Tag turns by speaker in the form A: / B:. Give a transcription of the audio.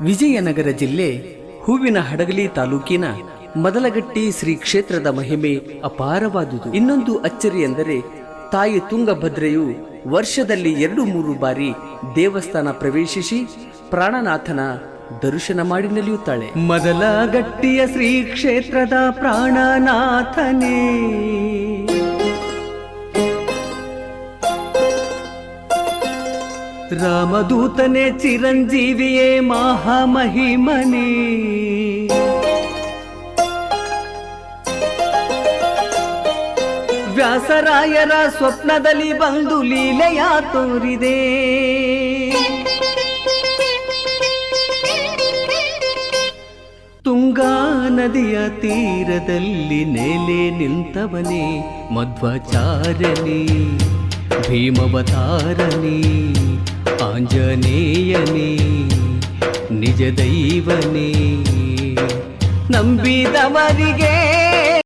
A: ವಿಜಯನಗರ ಜಿಲ್ಲೆ ಹೂವಿನ ಹಡಗಲಿ ತಾಲೂಕಿನ ಮದಲಗಟ್ಟಿ ಶ್ರೀ ಕ್ಷೇತ್ರದ ಮಹಿಮೆ ಅಪಾರವಾದುದು. ಇನ್ನೊಂದು ಅಚ್ಚರಿ ಎಂದರೆ ತಾಯಿ ತುಂಗಭದ್ರೆಯು ವರ್ಷದಲ್ಲಿ ಎರಡು ಮೂರು ಬಾರಿ ದೇವಸ್ಥಾನ ಪ್ರವೇಶಿಸಿ ಪ್ರಾಣನಾಥನ ದರ್ಶನ ಮಾಡಿ ನಲಿಯುತ್ತಾಳೆ. ಮದಲಗಟ್ಟಿಯ ಶ್ರೀ ಕ್ಷೇತ್ರದ ಪ್ರಾಣನಾಥನೇ. ರಾಮದೂತನೇ ಚಿರಂಜೀವಿಯೇ ಮಹಾಮಹಿಮನೇ. ವ್ಯಾಸರಾಯರ ಸ್ವಪ್ನದಲ್ಲಿ ಬಂದು ಲೀಲೆಯ ತೋರಿದೆ. ತುಂಗಾ ನದಿಯ ತೀರದಲ್ಲಿ ನೆಲೆ ನಿಂತವನೇ ಮಧ್ವಾಚಾರ್ಯನೇ, ಭೀಮವತಾರನೇ. ಆಂಜನೇಯನೇ ನಿಜ ದೈವನೇ ನಂಬಿದವರಿಗೆ